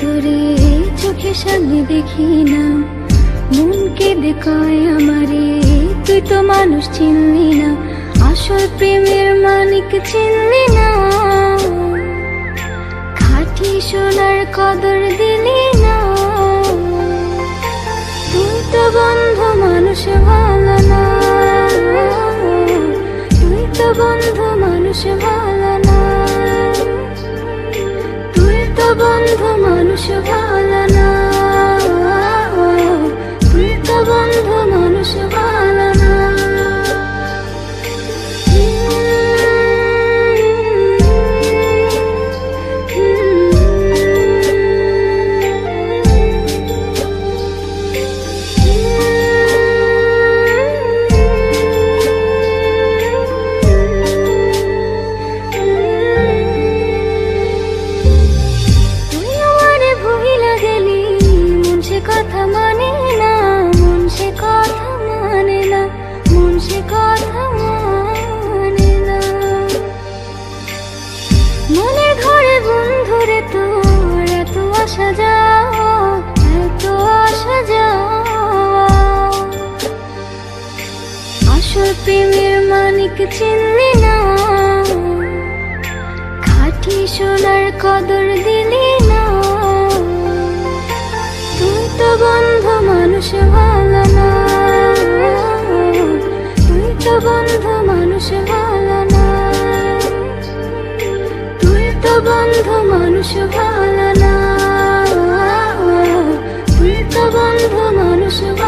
তোরে, চোখের সামনে দেখি না। মন কেঁদে কয় আমারে, তুই তো মানুষ চিনলি না। আসল প্রেমের মানিক চিনলি না। খাঁটি সোনার কদর দিলি না। তুই তো বন্ধু, মানুষ ভালো না। তুই তো বন্ধু, মানুষ ভালো মানিক চিনলি না। খাঁটি সোনার কদর দিলি না। তুই তো বন্ধু, মানুষ ভালো না। তুই তো বন্ধু, মানুষ ভালো না। তুই তো বন্ধু, মানুষ ভালো না। তুই তো বন্ধু, মানুষ ভালো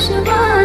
什么？